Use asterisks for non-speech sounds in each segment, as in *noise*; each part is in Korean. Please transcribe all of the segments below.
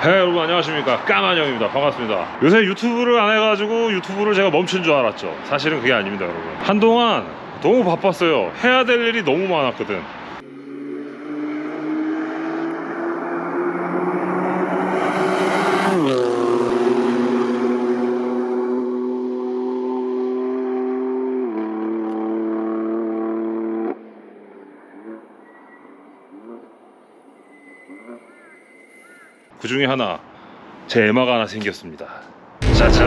네, 여러분 안녕하십니까? 까만형입니다. 반갑습니다. 요새 유튜브를 안 해가지고 유튜브를 제가 멈춘 줄 알았죠. 사실은 그게 아닙니다 여러분. 한동안 너무 바빴어요. 해야 될 일이 너무 많았거든 그 중에 하나 제 에마가 하나 생겼습니다. 짜잔!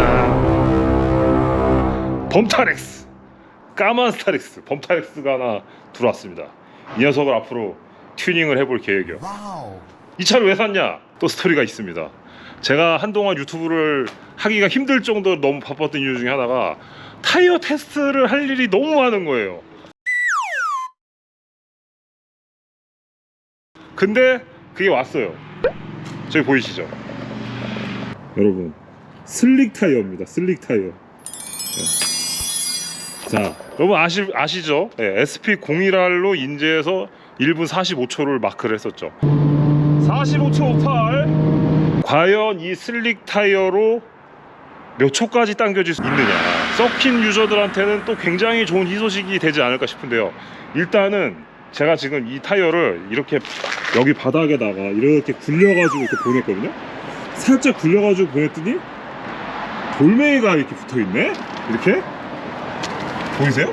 범타렉스! 까만 스타렉스 범타렉스가 하나 들어왔습니다. 이 녀석을 앞으로 튜닝을 해볼 계획이요. 이 차를 왜 샀냐? 또 스토리가 있습니다. 제가 한동안 유튜브를 하기가 힘들 정도로 너무 바빴던 이유 중에 하나가 타이어 테스트를 할 일이 너무 많은 거예요. 근데 그게 왔어요 저기 보이시죠? 여러분 슬릭 타이어입니다. 슬릭 타이어. 네. 자, 여러분 아시, 아시죠? 네, SP01R로 인제해서 1분 45초를 마크를 했었죠. 45초 58. 과연 이 슬릭 타이어로 몇 초까지 당겨질 수 있느냐. 서킨 유저들한테는 또 굉장히 좋은 희소식이 되지 않을까 싶은데요. 일단은 제가 지금 이 타이어를 이렇게 여기 바닥에다가 이렇게 굴려가지고 이렇게 보냈거든요. 살짝 굴려가지고 보냈더니 돌멩이가 이렇게 붙어있네. 이렇게 보이세요?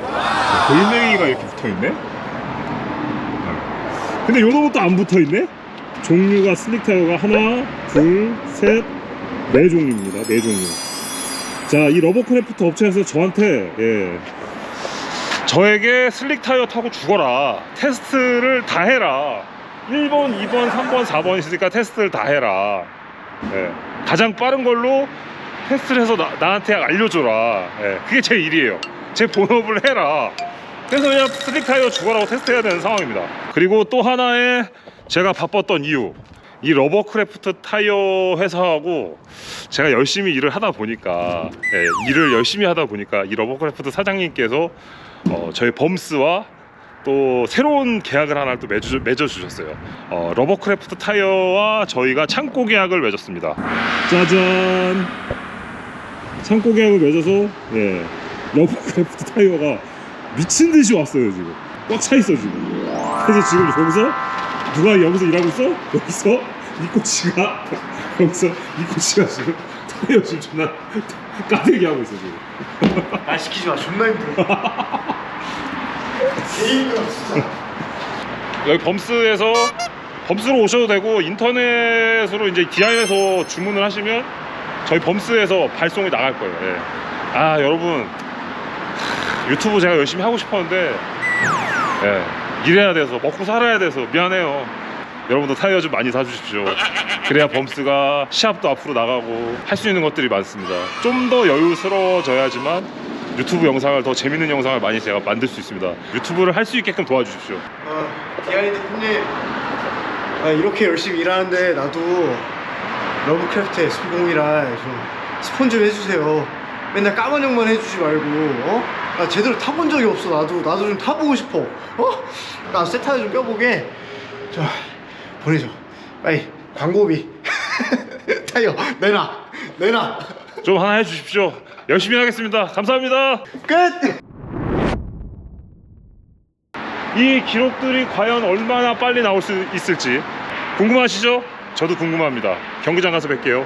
자, 돌멩이가 이렇게 붙어있네. 네. 근데 또안 붙어있네. 종류가 슬릭 타이어가 하나, 둘, 셋, 네 종류입니다. 네 종류. 자, 이 러버크래프트 업체에서 저한테 예, 저에게 슬릭 타이어 타고 죽어라. 테스트를 다 해라. 1번, 2번, 3번, 4번 있으니까 테스트를 다 해라. 예. 가장 빠른 걸로 테스트를 해서 나, 나한테 알려줘라. 예. 그게 제 일이에요. 제 본업을 해라. 그래서 그냥 슬릭 타이어 죽어라고 테스트해야 되는 상황입니다. 그리고 또 하나의 제가 바빴던 이유. 이 러버크래프트 타이어 회사하고 제가 열심히 일을 하다 보니까 예, 일을 열심히 하다 보니까 이 러버크래프트 사장님께서 어, 저희 범스와 또 새로운 계약을 하나 또 맺어, 맺어주셨어요. 어, 러버크래프트 타이어와 저희가 창고 계약을 맺었습니다. 짜잔! 창고 계약을 맺어서 예, 러버크래프트 타이어가 미친 듯이 왔어요 지금. 꽉 차 있어 지금. 그래서 지금 여기서 누가 여기서 일하고 있어? 여기서 이코치가 *laughs* 여기서 이코치가 지금 타이어 지금 존나 *laughs* 까대기 하고 있어 지금. 아 시키지 마 존나 힘들어 *laughs* 여기 범스에서 범스로 오셔도 되고 인터넷으로 이제 디아에서 주문을 하시면 저희 범스에서 발송이 나갈 거예요. 예. 아 여러분 유튜브 제가 열심히 하고 싶었는데 예, 일해야 돼서 먹고 살아야 돼서 미안해요. 여러분도 타이어 좀 많이 사주십시오. 그래야 범스가 시합도 앞으로 나가고 할 수 있는 것들이 많습니다. 좀 더 여유스러워져야지만 유튜브 영상을 더 재밌는 영상을 많이 제가 만들 수 있습니다. 유튜브를 할 수 있게끔 도와주십시오. 아 디아이 대표님 아 이렇게 열심히 일하는데 나도 러브크래프트의 스피공이라 좀 스폰 좀 해주세요 맨날 까만 형만 해주지 말고 어? 나 제대로 타본 적이 없어 나도 나도 좀 타보고 싶어 어? 나 세타를 좀 껴보게 자 보내줘 빨리 광고비 *laughs* 타이어 내놔 내놔 좀 하나 해주십시오. 열심히 하겠습니다. 감사합니다. 끝! 이 기록들이 과연 얼마나 빨리 나올 수 있을지 궁금하시죠? 저도 궁금합니다. 경기장 가서 뵐게요.